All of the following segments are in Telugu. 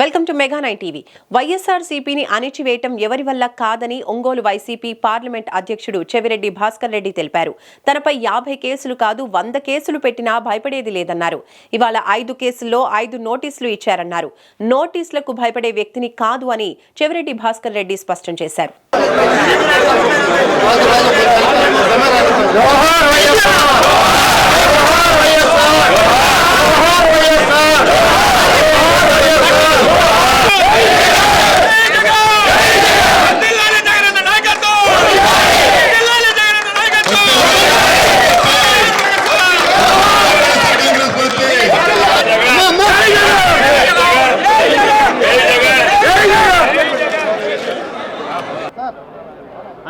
Welcome to Mega nine TV. YSR సిపిని అణిచివేయటం ఎవరి వల్ల కాదని ఒంగోలు వైసీపీ పార్లమెంట్ అధ్యక్షుడు చెవిరెడ్డి భాస్కర్ రెడ్డి తెలిపారు. తనపై యాభై కేసులు కాదు వంద కేసులు పెట్టినా భయపడేది లేదన్నారు. ఇవాళ ఐదు కేసుల్లో ఐదు నోటీసులు ఇచ్చారన్నారు. నోటీసులకు భయపడే వ్యక్తిని కాదు అని చెవిరెడ్డి భాస్కర్ రెడ్డి స్పష్టం చేశారు.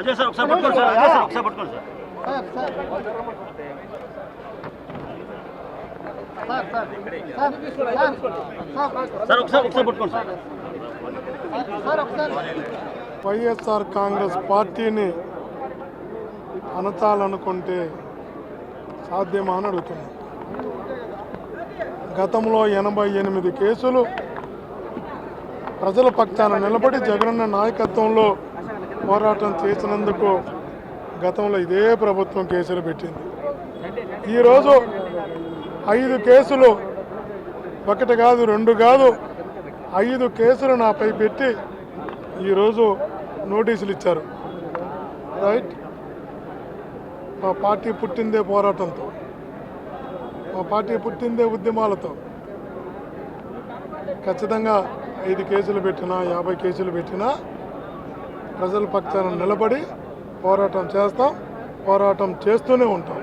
అజయ్ సార్ ఒకసారి పట్టుకోండి సార్ అజయ్ సార్ ఒకసారి పట్టుకోండి సార్. సార్ ఒకసారి ఒకసారి పట్టుకోండి సార్. వైఎస్ఆర్ కాంగ్రెస్ పార్టీని అనచాలనుకుంటే సాధ్యమా అని అడుగుతున్నాను. గతంలో ఎనభై ఎనిమిది కేసులు ప్రజల పక్షాన నిలబడి జగనన్న నాయకత్వంలో పోరాటం చేసినందుకు గతంలో ఇదే ప్రభుత్వం కేసులు పెట్టింది. ఈరోజు ఐదు కేసులు ఒకటి కాదు రెండు కాదు ఐదు కేసులు నాపై పెట్టి ఈరోజు నోటీసులు ఇచ్చారు. రైట్? మా పార్టీ పుట్టిందే పోరాటంతో. మా పార్టీ పుట్టిందే ఉద్యమాలతో. ఖచ్చితంగా ఐదు కేసులు పెట్టినా యాభై కేసులు పెట్టినా ప్రజల పక్షాన నిలబడి పోరాటం చేస్తాం పోరాటం చేస్తూనే ఉంటాం.